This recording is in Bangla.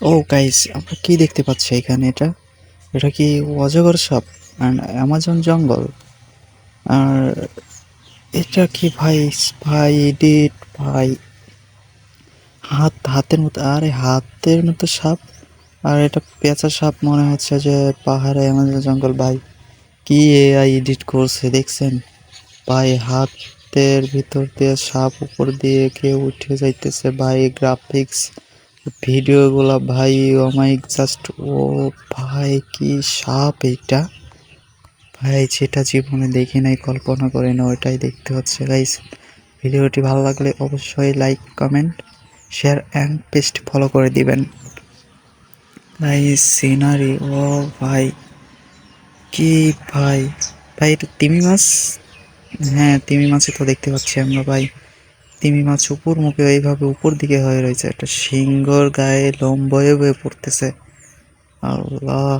ও গাইস আমরা কি দেখতে পাচ্ছি এখানে? এটা এটা কি অজগর সাপ? অ্যান্ড অ্যামাজন জঙ্গল। আর এটা কি ভাই ভাই এডিট ভাই? হাত, হাতের মতো, আরে হাতের মতো সাপ? আর এটা পেঁচা সাপ মনে হচ্ছে যে পাহাড়ে অ্যামাজন জঙ্গল, ভাই। কি এআই এডিট করছে, দেখছেন? ভাই, হাতের ভিতর দিয়ে সাপ উপর দিয়ে কেউ উঠে যাইতেছে, ভাই গ্রাফিক্স ভিডিওগুলা, ভাই, ও মাই জাস্ট ও ভাই, কি সাপ এটা ভাই, যেটা জীবনে দেখি নাই, কল্পনা করি না, ওইটাই দেখতে হচ্ছে গাইস ভিডিওটি ভালো লাগলে অবশ্যই like comment share and paste follow করে দিবেন। ভাই সিনারি ও ভাই, কি ভাই? ভাই, এটা তিমি মাছ? হ্যাঁ তিমি মাছই তো দেখতে পাচ্ছি আমরা, ভাই। তিমি মাছ উপর মুখে এইভাবে উপর দিকে হয়ে রয়েছে। একটা সিংহর গায়ে লম্বয়ে বয়ে বয়ে পড়তেছে। আল্লাহ।